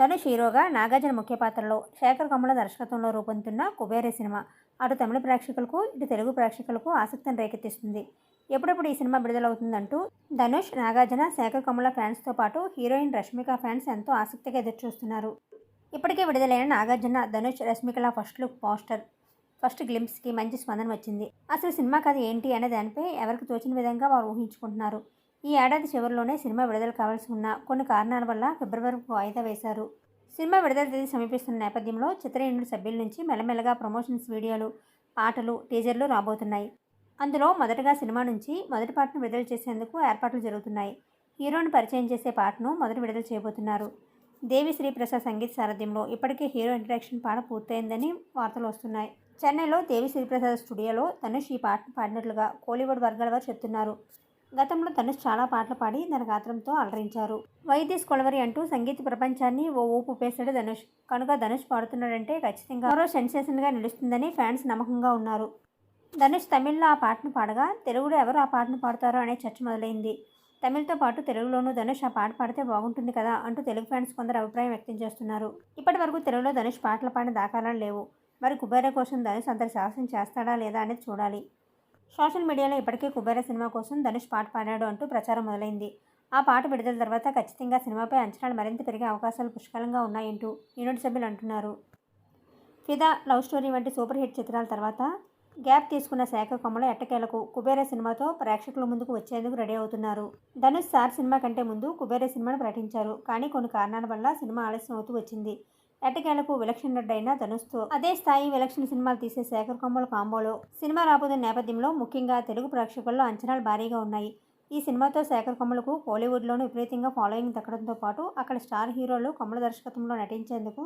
ధనుష్ హీరోగా నాగార్జున ముఖ్య పాత్రలో శేఖర్ కమల దర్శకత్వంలో రూపొందుతున్న కుబేరే సినిమా. అటు తమిళ ప్రేక్షకులకు ఇటు తెలుగు ప్రేక్షకులకు ఆసక్తిని రేకెత్తిస్తుంది. ఎప్పుడెప్పుడు ఈ సినిమా విడుదలవుతుందంటూ ధనుష్ నాగార్జున శేఖర్ కమల ఫ్యాన్స్తో పాటు హీరోయిన్ రష్మిక ఫ్యాన్స్ ఎంతో ఆసక్తిగా ఎదురుచూస్తున్నారు. ఇప్పటికే విడుదలైన నాగార్జున ధనుష్ రష్మికల ఫస్ట్ లుక్ పోస్టర్ ఫస్ట్ గ్లింప్స్కి మంచి స్పందన వచ్చింది. అసలు సినిమా కథ ఏంటి అనే దానిపై ఎవరికి తోచిన విధంగా వారు ఊహించుకుంటున్నారు. ఈ ఏడాది చివరిలోనే సినిమా విడుదల కావాల్సి ఉన్న కొన్ని కారణాల వల్ల ఫిబ్రవరికి వాయిదా వేశారు. సినిమా విడుదల తేదీ సమీపిస్తున్న నేపథ్యంలో చిత్ర యూనిట్ సభ్యుల నుంచి మెల్లమెల్లగా ప్రమోషన్స్ వీడియోలు పాటలు టీజర్లు రాబోతున్నాయి. అందులో మొదటగా సినిమా నుంచి మొదటి పాటను విడుదల చేసేందుకు ఏర్పాట్లు జరుగుతున్నాయి. హీరోని పరిచయం చేసే పాటను మొదట విడుదల చేయబోతున్నారు. దేవి శ్రీప్రసాద్ సంగీత సారథ్యంలో ఇప్పటికే హీరో ఇంట్రడక్షన్ పాట పూర్తయిందని వార్తలు వస్తున్నాయి. చెన్నైలో దేవి శ్రీప్రసాద్ స్టూడియోలో ధనుష్ ఈ పాటను పాడినట్లుగా కోలీవుడ్ వర్గాల వారు చెప్తున్నారు. గతంలో ధనుష్ చాలా పాటలు పాడి తన గాత్రంతో అలరించారు. వైద్యస్ కొలవరి అంటూ సంగీత ప్రపంచాన్ని ఓ ఊపు పేశాడు ధనుష్. కనుక ధనుష్ పాడుతున్నాడంటే ఖచ్చితంగా మరో సెన్సేషన్గా నిలుస్తుందని ఫ్యాన్స్ నమ్మకంగా ఉన్నారు. ధనుష్ తమిళ్ళో ఆ పాటను పాడగా తెలుగులో ఎవరు ఆ పాటను పాడతారో అనే చర్చ మొదలైంది. తమిళ్తో పాటు తెలుగులోనూ ధనుష్ ఆ పాట పాడితే బాగుంటుంది కదా అంటూ తెలుగు ఫ్యాన్స్ కొందరు అభిప్రాయం వ్యక్తం చేస్తున్నారు. ఇప్పటి వరకు తెలుగులో ధనుష్ పాటలు పాడిన దాఖలాలు లేవు. మరి కుబేర కోసం ధనుష్ అంతటి సాహసం చేస్తాడా లేదా అనేది చూడాలి. సోషల్ మీడియాలో ఇప్పటికే కుబేర సినిమా కోసం ధనుష్ పాట పాడాడు అంటూ ప్రచారం మొదలైంది. ఆ పాట విడుదల తర్వాత ఖచ్చితంగా సినిమాపై అంచనాలు మరింత పెరిగే అవకాశాలు పుష్కలంగా ఉన్నాయంటూ యూనిట్ సభ్యులు అంటున్నారు. ఫిదా లవ్ స్టోరీ వంటి సూపర్ హిట్ చిత్రాల తర్వాత గ్యాప్ తీసుకున్న శాఖ కొమ్మల ఎట్టకేలకు కుబేర సినిమాతో ప్రేక్షకుల ముందుకు వచ్చేందుకు రెడీ అవుతున్నారు. ధనుష్ సార్ సినిమా కంటే ముందు కుబేర సినిమాను ప్రకటించారు. కానీ కొన్ని కారణాల వల్ల సినిమా ఆలస్యం అవుతూ వచ్చింది. ఎట్టకేలకు విలక్షణ రెడ్డైన ధనుస్తో అదే స్థాయి విలక్షణ సినిమాలు తీసే శేఖర్ కొమ్మల కాంబోలో సినిమా రాబోతున్న నేపథ్యంలో ముఖ్యంగా తెలుగు ప్రేక్షకుల్లో అంచనాలు భారీగా ఉన్నాయి. ఈ సినిమాతో శేఖర్ కొమ్మలకు కోలీవుడ్లోనూ విపరీతంగా ఫాలోయింగ్ దక్కడంతో పాటు అక్కడ స్టార్ హీరోలు కొమ్మల దర్శకత్వంలో నటించేందుకు